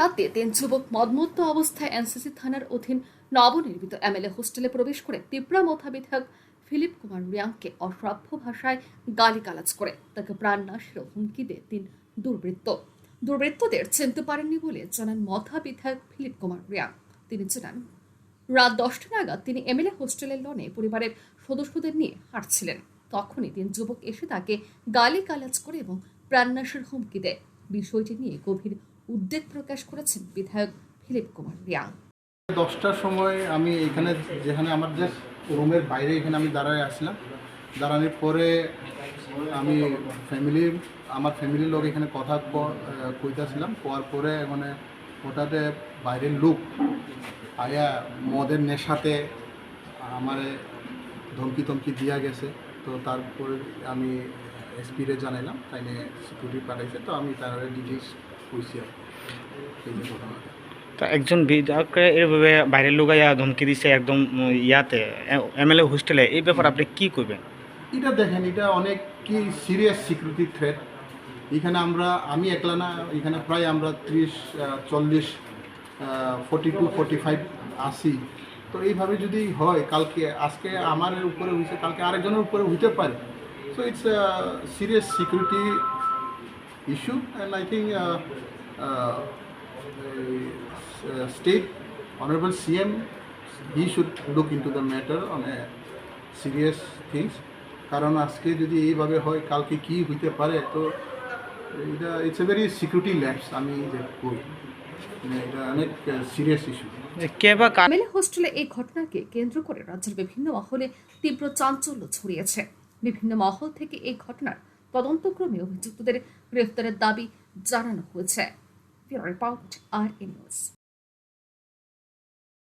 রাতে তিন যুবক মদমত্ত অবস্থায় এনসিসি থানার অধীন নবনির্মিত এমএলএ হোস্টেলে প্রবেশ করে তিপ্রামথা বিধায়ক ফিলিপ কুমার রিয়াংকে অশ্রাব্য ভাষায় গালিগালাজ করে। তাকে প্রাণনাশের হুমকি দেয় তিন দুর্বৃত্ত। দুর্বৃত্তদের চিনতে পারেননি বলে জানান মথা বিধায়ক ফিলিপ কুমার রিয়াং। তিনি জানান, রাত দশটা নাগাদ তিনি এমএলএ হোস্টেলের লনে পরিবারের সদস্যদের নিয়ে হাঁটছিলেন। তখনই তিন যুবক এসে তাকে গালি গালাজ করে এবং প্রাণনাশের হুমকি দেয়। বিষয়টি নিয়ে গভীর উদ্বেগ প্রকাশ করেছেন বিধায়ক ফিলিপ কুমার রিয়াং। দশটার সময় আমি এখানে যেখানে আমার যে রুমের বাইরে এখানে আমি দাঁড়ায় আসলাম। দাঁড়ানোর পরে আমি ফ্যামিলি আমার ফ্যামিলির লোক এখানে কথা কইতেছিলাম। কোয়ার পরে মানে ওটাতে বাইরের লোক আয়া মদের নেশাতে আমার ধমকি টমকি দিয়া গেছে। তো তারপরে আমি এসপিরে জানাইলাম তাই সিকিউরিটি পাঠাইছে। তো আমি তার ডিটেলস কইছি তা একজন বিধায়ককে এইভাবে বাইরের লোক ধমকি দিছে একদম ইয়াতে এমএলএ হোস্টেলে এই ব্যাপার আপনি কি করবেন এটা দেখেন এটা অনেক কি সিরিয়াস সিকিউরিটি থ্রেট এখানে আমরা আমি একলা না এখানে প্রায় আমরা ত্রিশ চল্লিশ ফর্টি টু ফোর্টি ফাইভ আসি তো এইভাবে যদি হয় কালকে আজকে আমার উপরে হয়েছে কালকে আরেকজনের উপরে হইতে পারে। So it's serious security issue and I think state honorable cm he should look into the matter on a serious things. কারণ আজকে যদি এইভাবে হয় কালকে কি হইতে পারে তো এটা it's a very security lapse আমি যে মানে এটা অনেক সিরিয়াস ইস্যু কে বা কার এমএলএ হোস্টেলে এই ঘটনাকে কেন্দ্র করে রাজ্যের বিভিন্ন মহলে তীব্র চাঞ্চল্য ছড়িয়েছে। বিভিন্ন মহল থেকে এই ঘটনার তদন্তক্রমে অভিযুক্তদের গ্রেফতারের দাবি জানানো হয়েছে। আর